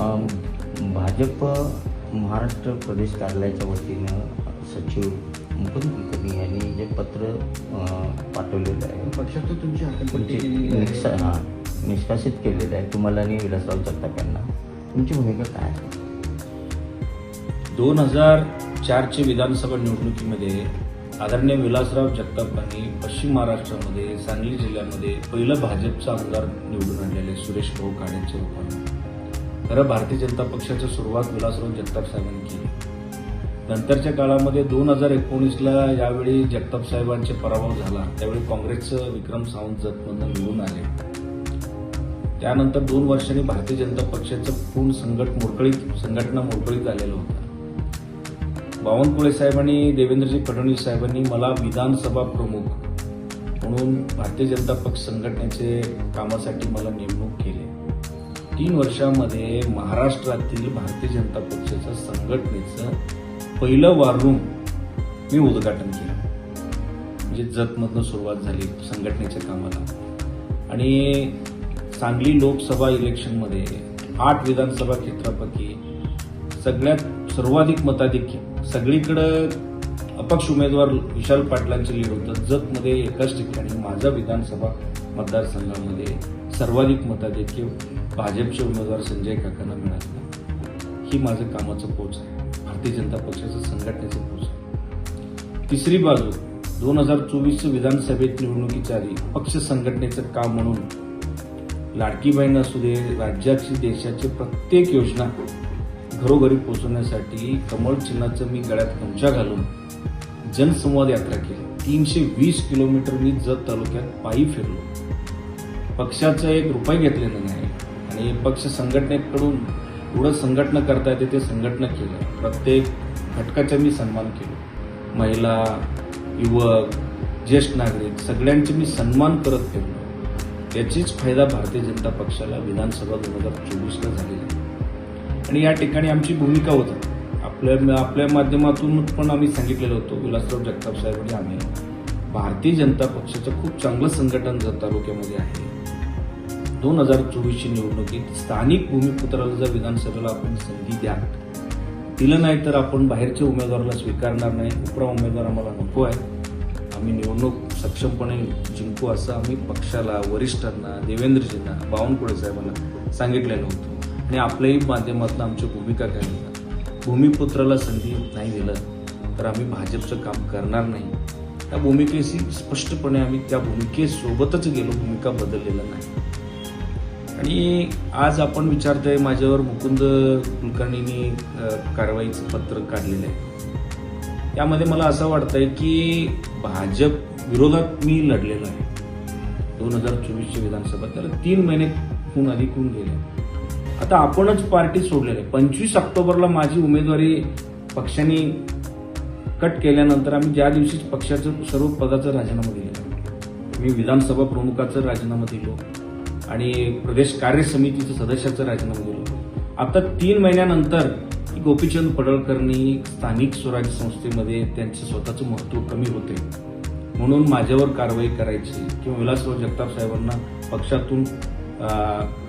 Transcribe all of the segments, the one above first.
भाजप महाराष्ट्र प्रदेश कार्यालयाच्या वतीनं सचिव मुकुंद कुलकर्णी यांनी जे पत्र पाठवलेलं आहे. पक्षात तुमची. निष्का हां निष्कासित केलेलं आहे. तुम्हाला आणि विलासराव जगताप यांना तुमची भूमिका काय? आहे दोन हजार चारच्या विधानसभा निवडणुकीमध्ये आदरणीय विलासराव जगतापांनी पश्चिम महाराष्ट्रामध्ये सांगली जिल्ह्यामध्ये पहिलं भाजपचा आमदार निवडून आणलेले सुरेश भाऊ काळेंच्या रूपाने. खरं भारतीय जनता पक्षाची सुरुवात विलासराव जगताप साहेबांनी केली. नंतरच्या काळामध्ये दोन हजार एकोणीसला यावेळी जगताप साहेबांचे पराभव झाला. त्यावेळी काँग्रेसचं विक्रम सावंत जतमधून निवडून आले. त्यानंतर दोन वर्षांनी भारतीय जनता पक्षाचं पूर्ण संघट मोडकळीत संघटना मोडकळीत आलेलं होतं. बावनकुळे साहेबांनी देवेंद्रजी फडणवीस साहेबांनी मला विधानसभा प्रमुख म्हणून भारतीय जनता पक्ष संघटनेचे कामासाठी मला नेमणूक केली. तीन वर्षामध्ये महाराष्ट्रातील भारतीय जनता पक्षाच्या संघटनेचं पहिलं वारूम मी उद्घाटन केलं. म्हणजे जतमधनं सुरुवात झाली संघटनेच्या कामाला. आणि सांगली लोकसभा इलेक्शनमध्ये आठ विधानसभा क्षेत्रापैकी सगळ्यात सर्वाधिक मताधिक्य सगळीकडं अपक्ष उमेदवार विशाल पाटलांचे लीड होतं. जतमध्ये एकाच ठिकाणी माझा विधानसभा मतदारसंघामध्ये सर्वाधिक मताधिक्य भाजपचे उमेदवार संजय काकांना मिळालं ही माझं कामाचं पोच आहे. भारतीय जनता पक्षाचं संघटनेचं पोच आहे. तिसरी बाजू दोन हजार चोवीस विधानसभेत निवडणुकीच्या आधी पक्ष संघटनेचं काम म्हणून लाडकी बहीण असू दे राज्याची देशाची प्रत्येक योजना घरोघरी पोहोचवण्यासाठी कमळ चिन्हाचं मी गळ्यात गमछा घालून जनसंवाद यात्रा केली. तीनशे वीस किलोमीटर मी जत तालुक्यात पायी फिरलो. पक्षाचा एक रुपये घेतलेला नाही. आणि पक्ष संघटनेकडून एवढं संघटना करता येते ते संघटना केलं प्रत्येक घटकाचा मी सन्मान केलो. महिला युवक ज्येष्ठ नागरिक सगळ्यांचे मी सन्मान करत फिरलो याचीच फायदा भारतीय जनता पक्षाला विधानसभा दोन हजार चोवीसला झालेली. आहे आणि या ठिकाणी आमची भूमिका होती. आपल्या आपल्या माध्यमातून पण आम्ही सांगितलेलं होतं विलासराव जगताप साहेब आणि आम्ही भारतीय जनता पक्षाचं खूप चांगलं संघटन जत तालुक्यामध्ये आहे. दोन हजार चोवीसची निवडणुकीत स्थानिक भूमिपुत्राला जर विधानसभेला आपण संधी द्या दिलं नाही तर आपण बाहेरच्या उमेदवाराला स्वीकारणार नाही उपरा उमेदवार आम्हाला नको आहे. आम्ही निवडणूक सक्षमपणे जिंकू असं आम्ही पक्षाला वरिष्ठांना देवेंद्रजींना बावनकुळे साहेबांना सांगितलेलं होतं. आणि आपल्याही माध्यमातून आमची भूमिका काय भूमिपुत्राला संधी नाही दिलं तर आम्ही भाजपचं काम करणार नाही. त्या भूमिकेशी स्पष्टपणे आम्ही त्या भूमिकेसोबतच गेलो भूमिका बदललेलं नाही. आणि आज आपण विचारतोय माझ्यावर मुकुंद कुलकर्णींनी कारवाईचं पत्र काढलेलं आहे. त्यामध्ये मला असं वाटतंय की भाजप विरोधात मी लढलेलो आहे. दोन हजार चोवीसच्या विधानसभा त्याला तीन महिने होऊन अधिक होऊन गेले आता आपणच पार्टी सोडलेली आहे. पंचवीस ऑक्टोबरला माझी उमेदवारी पक्षाने कट केल्यानंतर आम्ही ज्या दिवशी पक्षाचं सर्व पदाचा राजीनामा दिलेला मी विधानसभा प्रमुखाचा राजीनामा दिलो. आणि प्रदेश कार्य समितीचं सदस्याचं राजीनामा दिलं. आता तीन महिन्यानंतर गोपीचंद पडळकरनी स्थानिक स्वराज्य संस्थेमध्ये त्यांचं स्वतःचं महत्त्व कमी होते. म्हणून माझ्यावर कारवाई करायची किंवा विलासराव जगताप साहेबांना पक्षातून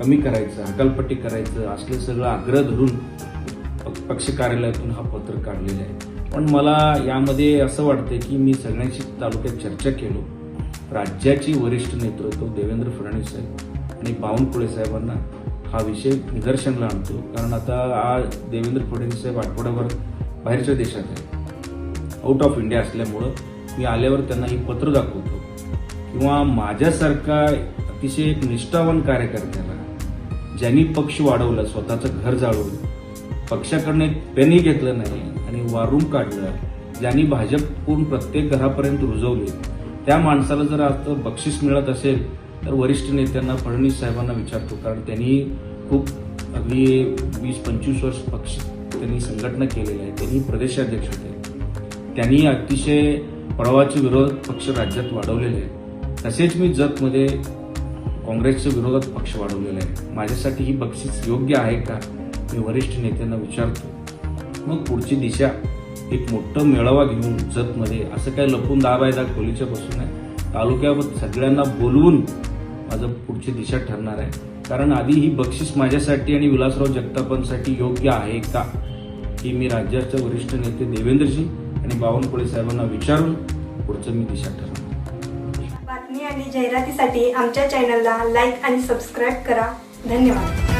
कमी करायचं हकालपट्टी करायचं असले सगळं आग्रह धरून प- पक्ष कार्यालयातून हा पत्र काढलेला आहे. पण मला यामध्ये असं वाटतं की मी सगळ्यांशी तालुक्यात चर्चा केलो. राज्याची वरिष्ठ नेतृत्व देवेंद्र फडणवीस साहेब. आणि बावनकुळे साहेबांना हा विषय निदर्शनला आणतो. कारण आता आज देवेंद्र फडणवीस साहेब आठवड्याभर बाहेरच्या देशात आहे आउट ऑफ इंडिया असल्यामुळं मी आल्यावर त्यांना ही पत्र दाखवतो. किंवा माझ्यासारखा अतिशय एक निष्ठावान कार्यकर्त्याला ज्यांनी पक्ष वाढवला स्वतःचं घर जाळवलं पक्षाकडनं एक पेनही घेतलं नाही आणि वारून काढलं ज्यांनी भाजपकडून प्रत्येक घरापर्यंत रुजवले त्या माणसाला जर आता बक्षीस मिळत असेल तर वरिष्ठ नेत्यांना फडणवीस साहेबांना विचारतो कारण त्यांनी खूप अगदी वीस पंचवीस वर्ष पक्ष त्यांनी संघटना केलेली आहे त्यांनी प्रदेशाध्यक्ष होते. त्यांनी अतिशय प्रवाहाचे विरोध पक्ष राज्यात वाढवलेले आहेत. तसेच मी जतमध्ये काँग्रेसच्या विरोधात पक्ष वाढवलेला आहे माझ्यासाठी ही बक्षीस योग्य आहे का मी वरिष्ठ नेत्यांना विचारतो. मग पुढची दिशा एक मोठं मेळावा घेऊन जतमध्ये असं काय लपून दहा बाय दहा खोलीच्या बसून आहे? तालुक्यावर सगळ्यांना बोलवून माझं पुढची दिशा ठरणार आहे. कारण आधी ही बक्षीस माझ्यासाठी आणि विलासराव जगतापांसाठी योग्य आहे का? ही मी राज्याचे वरिष्ठ नेते देवेंद्रजी आणि बावनकुळे साहेबांना विचारून पुढचं मी दिशा ठरवणार. बातमी आणि जाहिरातीसाठी आमच्या चॅनलला लाईक आणि सबस्क्राईब करा. धन्यवाद.